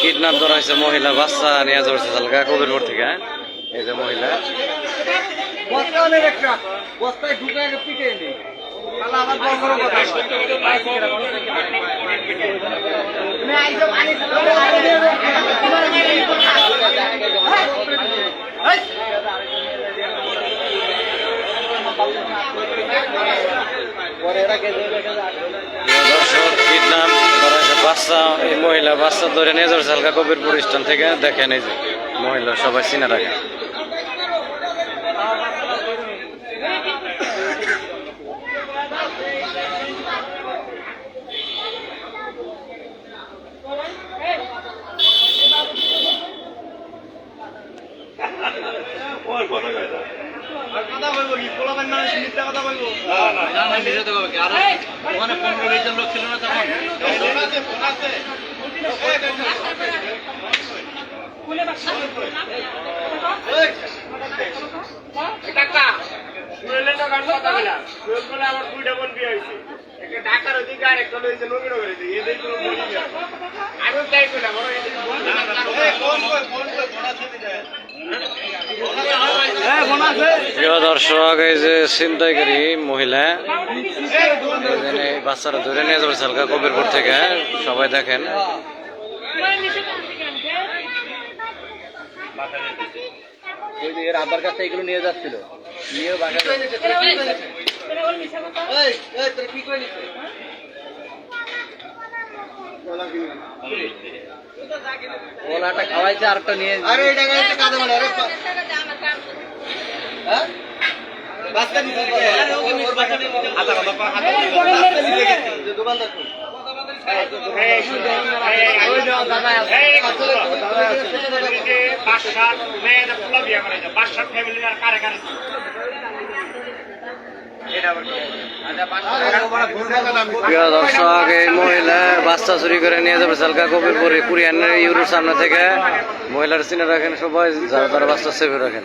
Kidnap ধরা হয়েছে মহিলা, বাচ্চা নিয়ে ধরছে হালকা কবিরপুর থেকে হ্যাঁ? এই যে মহিলা বস্তা অনেক একটা বাচ্চা, এই মহিলা বাচ্চা ধরে নিয়ে যাচ্ছে হালকা কবির প্রতিষ্ঠান থেকে দেখে এই যে মহিলা সবাই চিনে রাখেন কথা বলব কি? পোলাবেন মানুষ মিথ্যা কথা বলব ওখানে পনেরো বিশ জন লোক ছিল না তখন কাকা শুনলেন তো গান কথা বলা বলে আমার দুইটা বোন বিয়ে হয়েছে একটা ঢাকার ওদিকে আর একটা এদের কোনো বোন বিয়ে আমি তাই করলাম বড় এদের বোন হ্যাঁ বোনাছে প্রিয় দর্শক, এই যে ছিনতাইকারী মহিলা বাচ্চারা ধরে নিয়ে যাচ্ছে সালকা কবিরপুর থেকে। সবাই দেখেন। এর আব্বার কাছে এগুলো নিয়ে যাচ্ছিল নিয়ে ওলাটা খাওয়াইছে আরেকটা নিয়ে আরে এটা গাড়িতে কাঁদে মানে আরে হ্যাঁ বাসটা নিতে আরে ওকে ওর বাসা নিতে হাতা কথা পা হাতা বাসটা যে দোকানদার কোন বাসার মেয়েরা পোলা বিয়ে করে বাসার ফ্যামিলি আর কারে কারে? দর্শক, এই মহিলা বাচ্চা চুরি করে নিয়ে যাবে হালকা কবিরপুর কুরিয়ানের ইউরোর সামনে থেকে। মহিলার চিনে রাখেন সবাই, যারা তারা বাচ্চা সেভে রাখেন।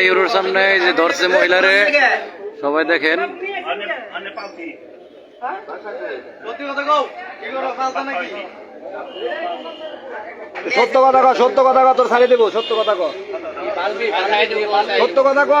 ইউরোর সামনে যে ধরছে মহিলারে সবাই দেখেন সত্যি কথা কি সত্য কথা কো তোর ছাড়ি দেবো, সত্য কথা কো সত্য কথা কো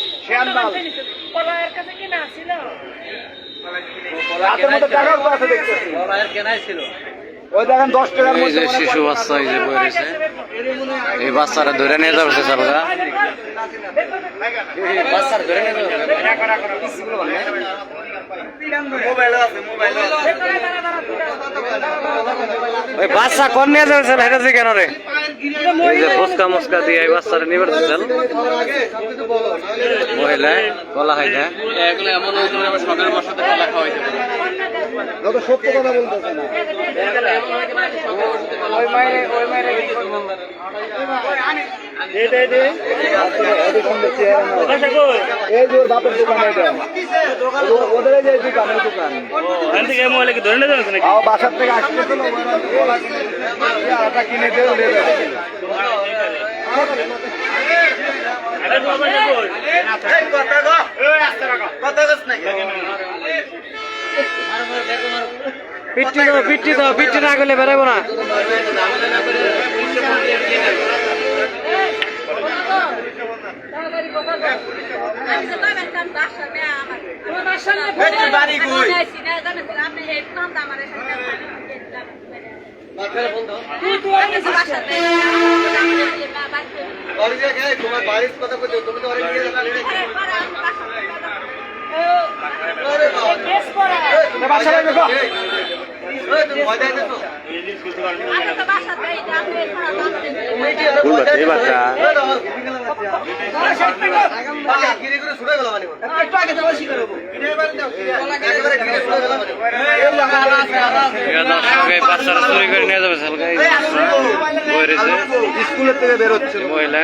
আছে দেখতেছি। কেনাই ছিল। ওই দেখেন দশ টাকার এই মধ্যে যে শিশু বাচ্চা এই যে বই রয়েছে। এই বাচ্চারা ধরে নিয়ে যাবে হালকা বাচ্চার ধরে নিয়ে যাবে। মোবাইল আছে মোবাইল ওই বাচ্চা কোন নিয়ে যাবে কেন রে? ফুচকা মুচকা দিয়ে বাচ্চারা নিয়ে বেড়াচ্ছে মহিলা কলা হয় না বাসার থেকে ওরা আটা কিনে নাই পিট্টি দাও পিট্টি দাও পিট্টি না করলে বেরোবো না বাড়ি তোমার বাড়ির কথা কইছো তুমি তো অনেক নিয়ে যাবে। আরে বাচ্চারা চুরি করে নিয়ে যাবে স্কুলের থেকে বের হচ্ছে। এই মহিলা।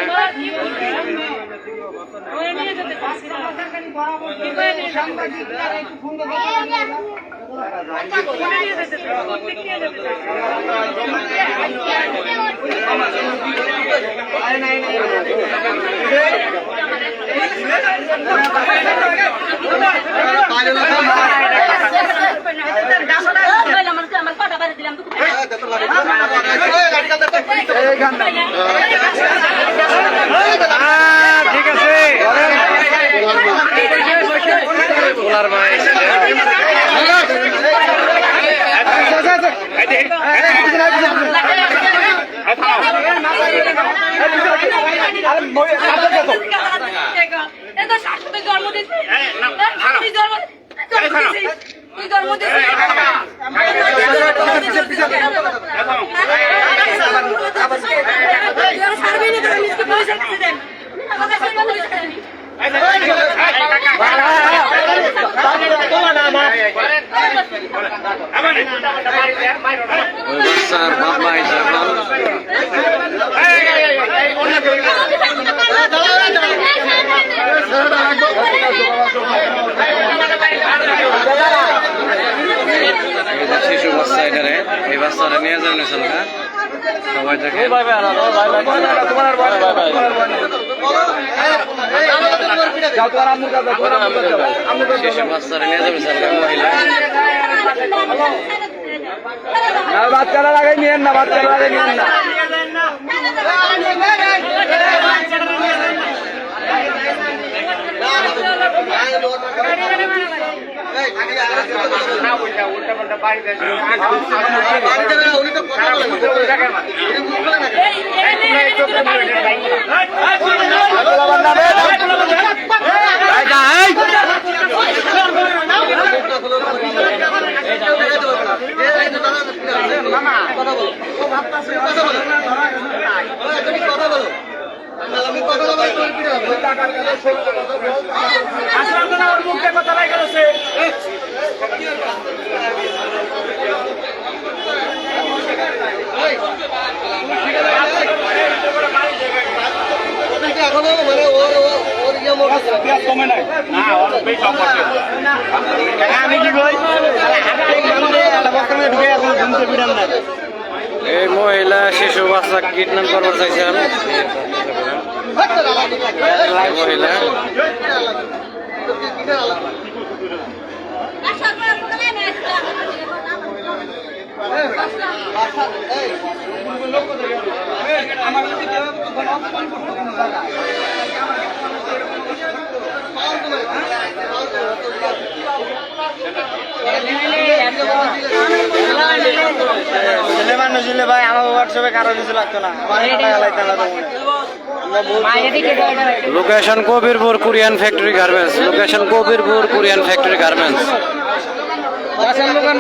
আমার কটা বাড়ি দিলাম তো আহ, ঠিক আছে এত শাশুড়ি জন্ম দিয়েছে জন্ম ওই বাচ্চার বাপ মা হিসাব এই যে শিশু বাচ্চা এটারে এই বাচ্চারা নিয়ে যাবেন সবাই দেখে শিশু বাচ্চারা নিয়ে যাবেন সালকা মহিলা বাচ্চারা লাগাই নিয়েন না বাচ্চারা লাগাই নিয়েন না উল্টা উল্টা পাল্টা বাড়ি দেয় কথা বলো কথা বলো আমি কথা বলো তুমি কি হবে এখনও মানে ওর ওর- ওর ইয়ে মোট আছে আমি কি কই না এই মহিলা শিশু বাচ্চা কিডন্যাপ করবার চাইছেন এই মহিলা ছেলে মানুষ ছিলে ভাই আমার হোয়াটসঅ্যাপে কারও কিছু লাগতো না। আমার টাকা লাগতো না location Kabirpur Korean factory garments location Kabirpur Korean factory garments বাসার দোকান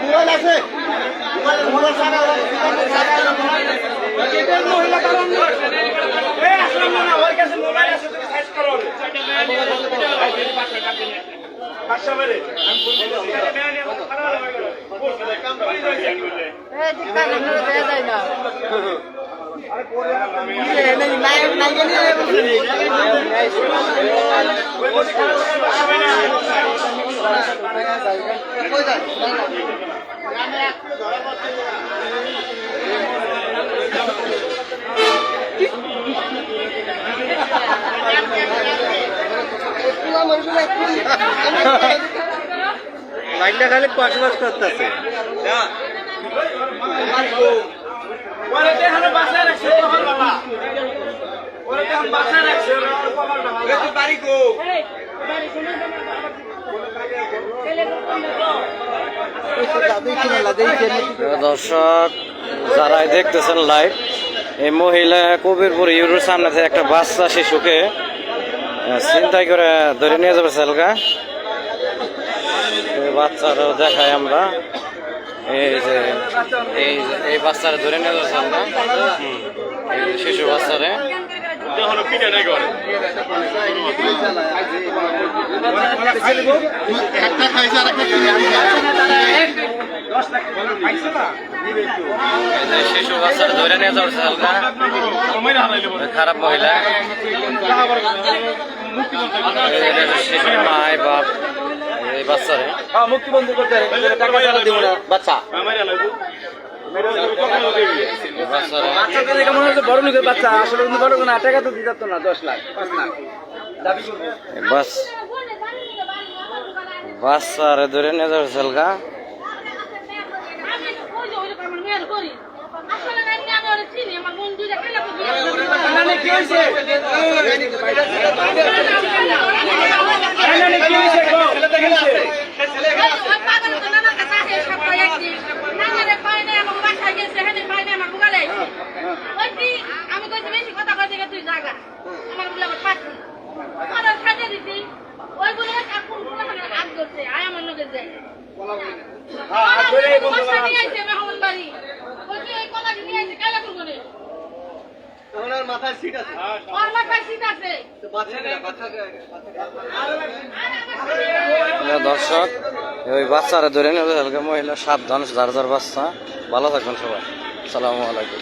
মোবাইল আছে সারা পাঁচশো বেড়ে এই লাইনটা খালি কসবাস করতেছে। দর্শক যারাই দেখতেছেন লাইভ এই মহিলা কবিরপুর ইউরোর সামনে থেকে একটা বাচ্চা শিশুকে আহ, ছিনতাই করে ধরে নিয়ে যাবে সেলকা বাচ্চারও দেখাই আমরা। এই এই ধরে নিয়ে যাবে সেলকা এই যে শিশু বাচ্চারে। শিশু বাচ্চারা ধরে নিয়ে ওই খারাপ মহিলা। শিশু মায় বাপ। এই বাচ্চারে। মুক্তিবন্ধু করতে টাকা ছাড়া দিব না। বাচ্চা। মনে বড় লোকের বাচ্চা আসলে বড় না টাকা তো দিতে না দশ লাখ পাঁচ লাখ। দাবি বাস বাচ্চারে ধরে নিয়ে যাবে সেলকা। কি হয়েছে? আমি কইছি বেশি কথা কইতে গেলে তুই জাগা। আমার বলে আবার পাচ্ছি আমার খাজে দিছি। ওই বলে কাকুর বলে আমার হাত ধরছে আয় আমার লোকে যায় পয়সা নিয়ে আইছে মেহমান বাড়ি বলছি ওই কলা নিয়ে আইছে কালা করব রে ওনার মাথায় সিট আছে। আর মাথায় সিট আছে। দর্শক ওই বাচ্চারা ধরে নেবে হালকা মহিলা সাবধান যার যার বাচ্চা। ভালো থাকবেন সবাই। আসসালামু আলাইকুম।